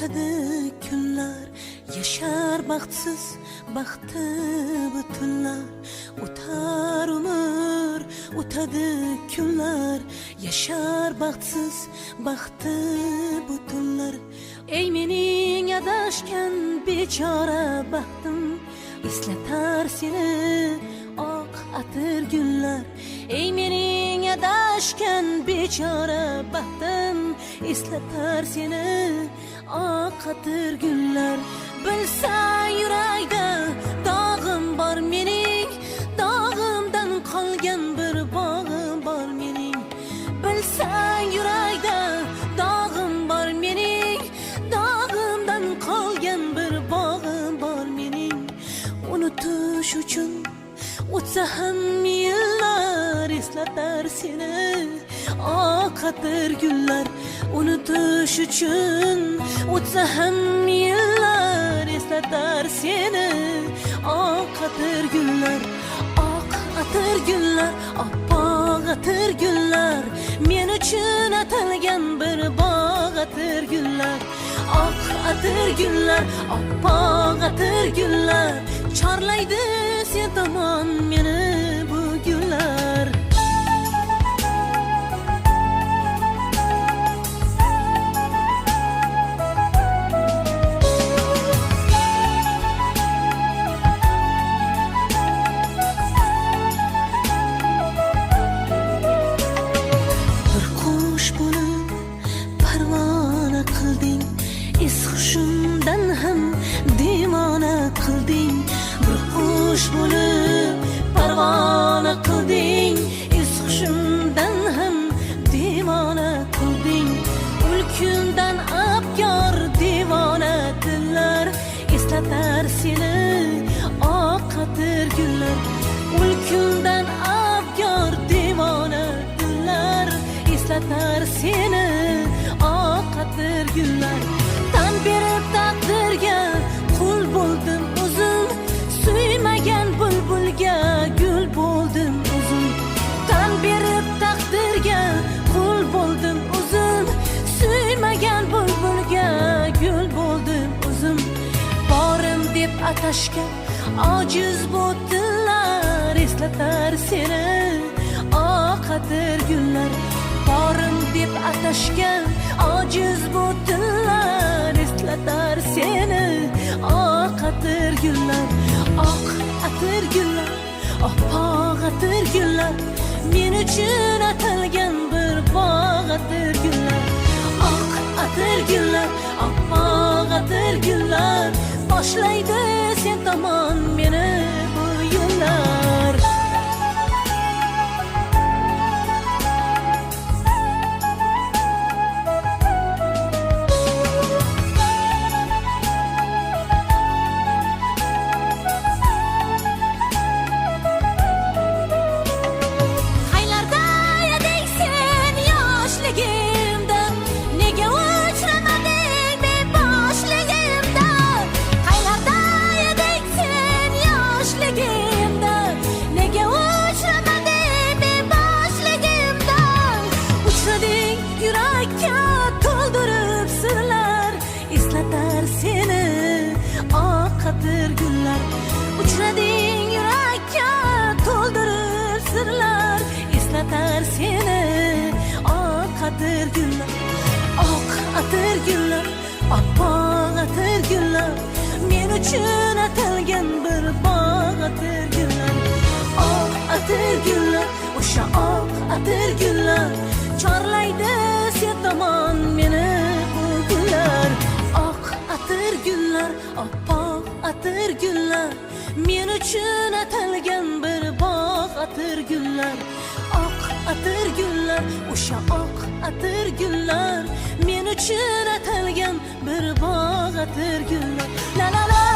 o'tadi kunlar yashar baxtsiz baxti butunlar o'tar umr o'tadi kunlar yashar baxtsiz baxti butunlar ey mening adashgan bechora baxtim eslatar seni oq atir gullar ey mening adashgan bechora baxtim eslatar seni. Oq atir gullar bilsang yurakda dog'im bor mening dog'imdan qolgan bir bog'im bor mening bilsang yurakda Zahım yıllar ıslatar seni. Ah, Akatır güller unutuş için. Utsahım yıllar ıslatar seni. Ah, Akatır güller Akatır ah, güller Appak atır güller Men için atılgan bir bağ atır güller Ak atır güller Appak atır güller Çarlaydı sen tomon meni bu gullar bir qush bo'lib parvona qilding es hushimdan ham devona qilding qush bo'lib parvona qilding es hushimdan ham devona qilding ulkundan abgor devona dillar eslatar seni oqatir gullar ulkundan abgor devona dillar eslatar seni oqatir gullar atashgan ojiz bu tillar eslatar seni. Oqatir gullar borim deb atashgan ojiz bu tillar eslatar seni. Oqatir gullar oq atir gullar oppoq atir gullar men uchun atalgan bir bog' atir gullar oq atir gullar oppoq atir gullar boshlaydi zaman uzaktır günler Uçradığın yürekke toldurur sırlar. Eslatar seni ok atır günler Ok atır güller, günler Appak atır günler Men üçün atalgan bir bog' atır günler Ok atır günler O'sha ok atır günler Chorlaydi sen tomon meni bu günlar oq atir gullar oppoq atır gullar men uchun atalgan bir bog' atir gullar oq atir gullar o'sha oq atir gullar men uchun atalgan bir bog' atir gullar la la la.